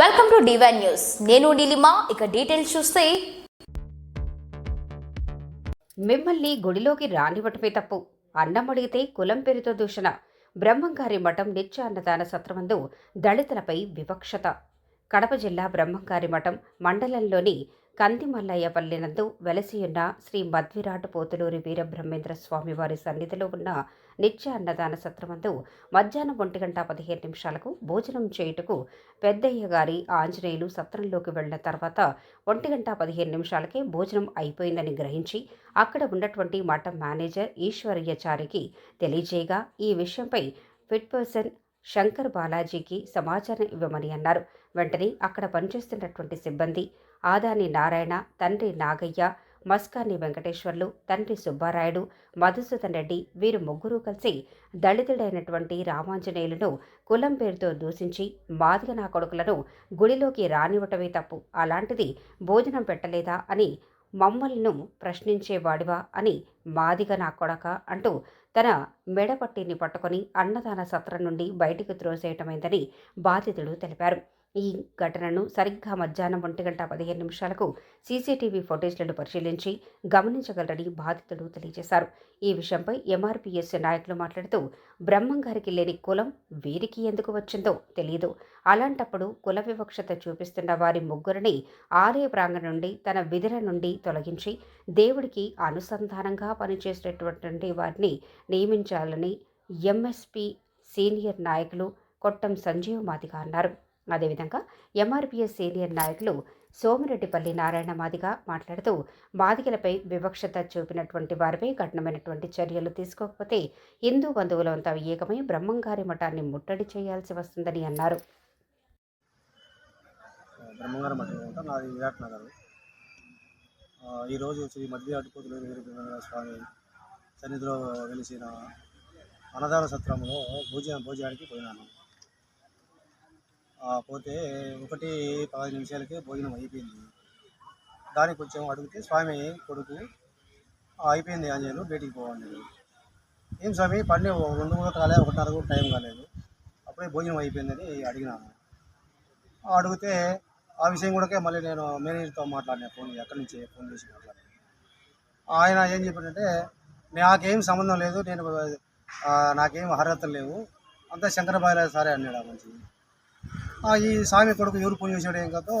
Welcome to divine news నేను నీలిమా ఇక details చూస్తే. మిమ్మల్ని గుడిలోకి రానివ్వటమే తప్పు. అన్నం అడిగితే కులం పేరుతో దూషణ. బ్రహ్మంగారి మఠం నిత్య అన్నదాన సత్రమందు దళితులపై వివక్షత. కడప జిల్లా బ్రహ్మంగారి మఠం మండలంలోని కందిమల్లయ్య పల్లెనందు వెలసియున్న శ్రీ మధ్విరాట్ పోతులూరి వీరబ్రహ్మేంద్ర స్వామి వారి సన్నిధిలో ఉన్న నిత్య అన్నదాన సత్రమందు మధ్యాహ్నం ఒంటి గంట పదిహేను నిమిషాలకు భోజనం చేయుటకు పెద్దయ్య గారి ఆంజనేయులు సత్రంలోకి వెళ్ళిన తర్వాత ఒంటి గంట పదిహేను నిమిషాలకే భోజనం అయిపోయిందని గ్రహించి అక్కడ ఉన్నటువంటి మఠం మేనేజర్ ఈశ్వరయ్యచారికి తెలియజేయగా ఈ విషయంపై ఫిట్ పర్సన్ శంకర్ బాలాజీకి సమాచారం ఇవ్వమని అన్నారు. వెంటనే అక్కడ పనిచేస్తున్నటువంటి సిబ్బంది ఆదాని నారాయణ తండ్రి నాగయ్య మస్కాని వెంకటేశ్వర్లు తండ్రి సుబ్బారాయుడు మధుసూదన్ రెడ్డి వీరు ముగ్గురు కలిసి దళితుడైనటువంటి రామాంజనేయులను కులం పేరుతో దూషించి మాదిగ నా కొడుకులను గుడిలోకి రానివ్వటమే తప్పు. అలాంటిది భోజనం పెట్టలేదా అని మమ్మల్ని ప్రశ్నించేవాడివా అని మాదిగ నా కొడక అంటూ తన మెడపట్టిని పట్టుకొని అన్నదాన సత్రం నుండి బయటికి త్రోసేయటమైందని బాధితుడు తెలిపారు. ఈ ఘటనను సరిగ్గా మధ్యాహ్నం ఒంటి గంట పదిహేను నిమిషాలకు సీసీటీవీ ఫుటేజ్లను పరిశీలించి గమనించగలరని బాధితుడు తెలియజేశారు. ఈ విషయంపై ఎంఆర్పీఎస్ నాయకులు మాట్లాడుతూ బ్రహ్మంగారికి లేని కులం వీరికి ఎందుకు వచ్చిందో తెలియదు అలాంటప్పుడు కుల వివక్షత చూపిస్తున్న వారి ముగ్గురిని ఆలయ ప్రాంగణం నుండి తన విధుల నుండి తొలగించి దేవుడికి అనుసంధానంగా పనిచేసేటటువంటి వారిని నియమించాలని ఎంఎస్పి సీనియర్ నాయకులు కొట్టం సంజీవ్ మాదిగా అన్నారు. అదేవిధంగా ఎంఆర్పీఎస్ సీనియర్ నాయకులు సోమిరెడ్డిపల్లి నారాయణ మాదిగ మాట్లాడుతూ బాధికలపై వివక్షత చూపినటువంటి వారిపై కఠినమైనటువంటి చర్యలు తీసుకోకపోతే హిందూ బంధువులంతా ఏకమై బ్రహ్మంగారి మఠాన్ని ముట్టడి చేయాల్సి వస్తుందని అన్నారు. బ్రహ్మంగారం మఠం నాది విరాట్ నగర్. ఈరోజు శ్రీ మధ్య అటుపోతులు వీరబ్రహ్మేంద్ర స్వామి సన్నిధిలో వెలిసిన అన్నదాన సత్రంలో భోజనం భోజనానికి పోయినాను. పోతే ఒకటి పదహైదు నిమిషాలకే భోజనం అయిపోయింది. దానికి కొంచెం అడిగితే స్వామి కొడుకు అయిపోయింది ఆంజనేయులు బయటికి పోవండి. ఏం స్వామి పని రెండు కూడా కాలేదు ఒకటిన్నర కూడా టైం కాలేదు. అప్పుడే భోజనం అయిపోయిందని అడిగినాను అడిగితే ఆ విషయం కూడా మళ్ళీ నేను మేనేజర్తో మాట్లాడినా ఫోన్ ఎక్కడి నుంచి ఫోన్ చేసి మాట్లాడాను. ఆయన ఏం చెప్పాడంటే నాకేం సంబంధం లేదు నేను నాకేం అర్హతలు లేవు. అంతా శంకరబాయిల సారే అన్నాడు మంచిది మంచి ఈ స్వామి కొడుకు ఎవరు పూజ చేసాడు ఏం కాదో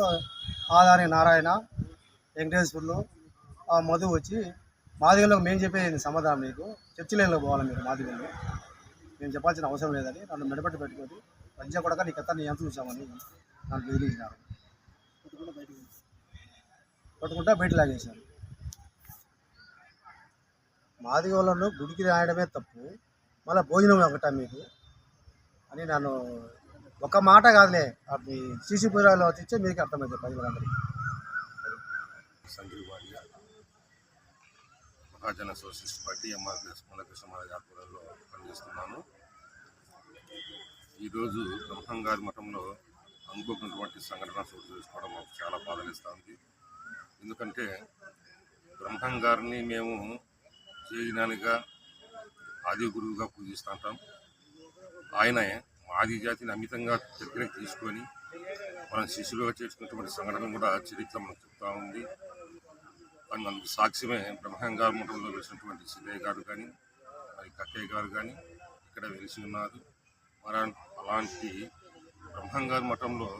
ఆదాని నారాయణ వెంకటేశ్వర్లు ఆ మధు వచ్చి మాదిగల్లో మేము చెప్పేది సమాధానం మీకు చర్చిలేలో పోవాలి మీరు మాదిగల్లో. మేము చెప్పాల్సిన అవసరం లేదని నన్ను మెడపట్టి పెట్టుకొని పంచ కొడక నీ కథ నీ ఎంత చూసామని నన్ను బెదిరించినారు. కొట్టుకుంటా బయట లాగేశారు. మాదిగ వాళ్ళను గుడికి రాయడమే తప్పు. మళ్ళీ భోజనం ఒకట మీకు? అని నన్ను ఒక మాట కాదులే. అది సీసీ పురాలో తెచ్చే మీకు అర్థమైతే ప్రజలందరికీ Mahajana socialist party MRPS Mulakrishna Maharaj ఆధ్వర్యంలో పనిచేస్తున్నాను ఈరోజు బ్రహ్మంగారి మఠంలో అనుకోకున్నటువంటి సంఘటన చోటు చేసుకోవడం మాకు చాలా బాధనిస్తూ ఉంది ఎందుకంటే బ్రహ్మంగారిని మేము చేయనానిగా ఆది గురువుగా పూజిస్తుంటాం ఆయన ఆది జాతిని అమితంగా దగ్గరికి తీసుకొని మనం శిష్యులుగా చేసుకున్నటువంటి సంఘటన కూడా చరిత్ర మనకు చెప్తా ఉంది. అందుకు సాక్ష్యమే. బ్రహ్మంగారు మఠంలో వెలిసినటువంటి సిద్ధయ్య గారు కానీ మరి కక్కయ్య గారు కానీ ఇక్కడ వెలిసి ఉన్నారు. మరి అలాంటి బ్రహ్మంగారు మఠంలో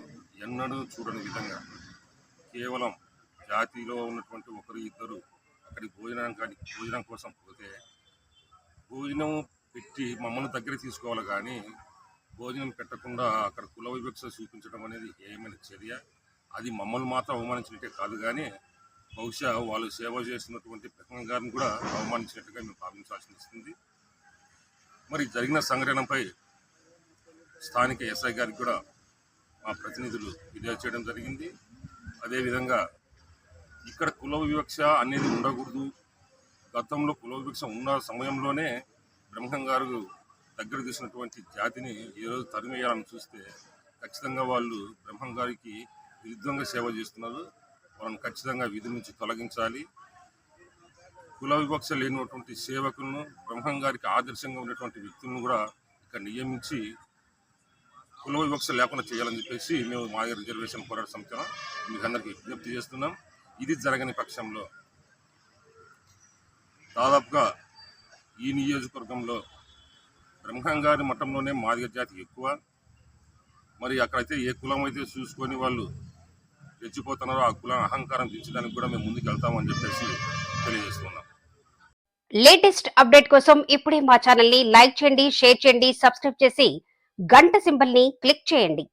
ఎన్నడూ చూడని విధంగా కేవలం జాతిలో ఉన్నటువంటి ఒకరు ఇద్దరు అక్కడికి భోజనం కానీ భోజనం కోసం పోతే భోజనం పెట్టి మమ్మల్ని దగ్గర తీసుకోవాలి కానీ భోజనం పెట్టకుండా అక్కడ కుల వివక్ష చూపించడం అనేది ఏమైనా చర్య? అది మమ్మల్ని మాత్రం అవమానించినట్టే కాదు కానీ బహుశా వాళ్ళు సేవ చేస్తున్నటువంటి ప్రకటన గారిని కూడా అవమానించినట్టుగా మేము భావించాల్సి వస్తుంది. మరి జరిగిన సంఘటనపై స్థానిక ఎస్ఐ గారికి కూడా మా ప్రతినిధులు ఫిర్యాదు చేయడం జరిగింది. అదేవిధంగా ఇక్కడ కుల వివక్ష అనేది ఉండకూడదు. గతంలో కుల వివక్ష ఉన్న సమయంలోనే బ్రహ్మం గారు దగ్గర తీసినటువంటి జాతిని ఈరోజు తరిమేయాలని చూస్తే ఖచ్చితంగా వాళ్ళు బ్రహ్మం గారికి విరుద్ధంగా సేవ చేస్తున్నారు. వాళ్ళని ఖచ్చితంగా విధి నుంచి తొలగించాలి. కుల వివక్ష లేనటువంటి సేవకులను బ్రహ్మం గారికి ఆదర్శంగా ఉన్నటువంటి వ్యక్తులను కూడా ఇక్కడ నియమించి కుల వివక్ష లేకుండా చేయాలని చెప్పేసి మేము మా రిజర్వేషన్ పోరాట సంస్థ మీకు అందరికీ విజ్ఞప్తి చేస్తున్నాం. ఇది జరగని పక్షంలో దాదాపుగా ఈ నియోజకవర్గంలో బ్రహ్మంగారి మఠంలోనే మాదిగ జాతి ఎక్కువ. మరి అక్కడైతే ఏ కులం అయితే చూసుకొని వాళ్ళు రెచ్చిపోతున్నారో ఆ కులం అహంకారం దించడానికి కూడా మేము ముందుకు వెళ్తామని చెప్పేసి తెలియజేస్తున్నాం. లేటెస్ట్ అప్డేట్ కోసం ఇప్పుడే మా ఛానల్ని లైక్ చేయండి షేర్ చేయండి సబ్స్క్రైబ్ చేసి గంట సింబల్ని క్లిక్ చేయండి.